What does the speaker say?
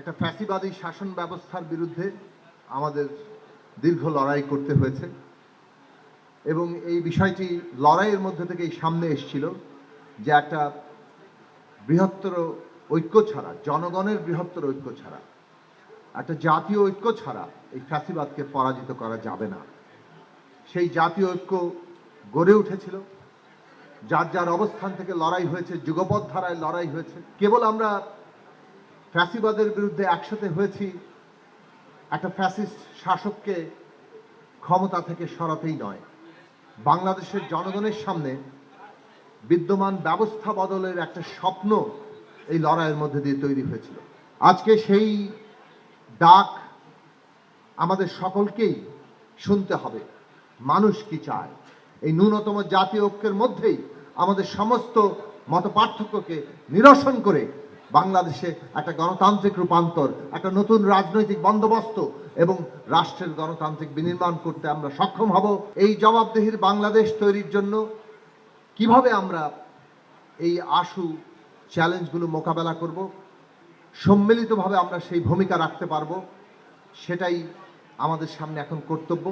একটা ফ্যাসিবাদী শাসন ব্যবস্থার বিরুদ্ধে আমাদের দীর্ঘ লড়াই করতে হয়েছে। এবং এই বিষয়টি লড়াইয়ের মধ্যে থেকেই সামনে এসেছিল যে একটা বৃহত্তর ঐক্য ছাড়া, জনগণের বৃহত্তর ঐক্য ছাড়া, একটা জাতীয় ঐক্য ছাড়া এই ফ্যাসিবাদকে পরাজিত করা যাবে না। সেই জাতীয় ঐক্য গড়ে উঠেছিল। যার যার অবস্থান থেকে লড়াই হয়েছে, যুগপৎ ধারায় লড়াই হয়েছে। কেবল আমরা ফ্যাসিবাদের বিরুদ্ধে একসাথে হয়েছি। একটা ফ্যাসিস্ট শাসককে ক্ষমতা থেকে সরাতেই নয়। বাংলাদেশের জনগণের সামনে বিদ্যমান ব্যবস্থা বদলের একটা স্বপ্ন এই লড়াইয়ের মধ্যে দিয়ে তৈরি হয়েছিল। আজকে সেই ডাক আমাদের সকলকেই শুনতে হবে। মানুষ কি চায়? এই ন্যূনতম জাতীয় ঐক্যের মধ্যেই আমাদের সমস্ত মত পার্থক্যকে নিরসন করে বাংলাদেশে একটা গণতান্ত্রিক রূপান্তর, একটা নতুন রাজনৈতিক বন্দোবস্ত এবং রাষ্ট্রের গণতান্ত্রিক বিনির্মাণ করতে আমরা সক্ষম হব। এই জবাবদিহির বাংলাদেশ তৈরির জন্য কীভাবে আমরা এই আশু চ্যালেঞ্জগুলো মোকাবেলা করব, সম্মিলিতভাবে আমরা সেই ভূমিকা রাখতে পারব, সেটাই আমাদের সামনে এখন কর্তব্য।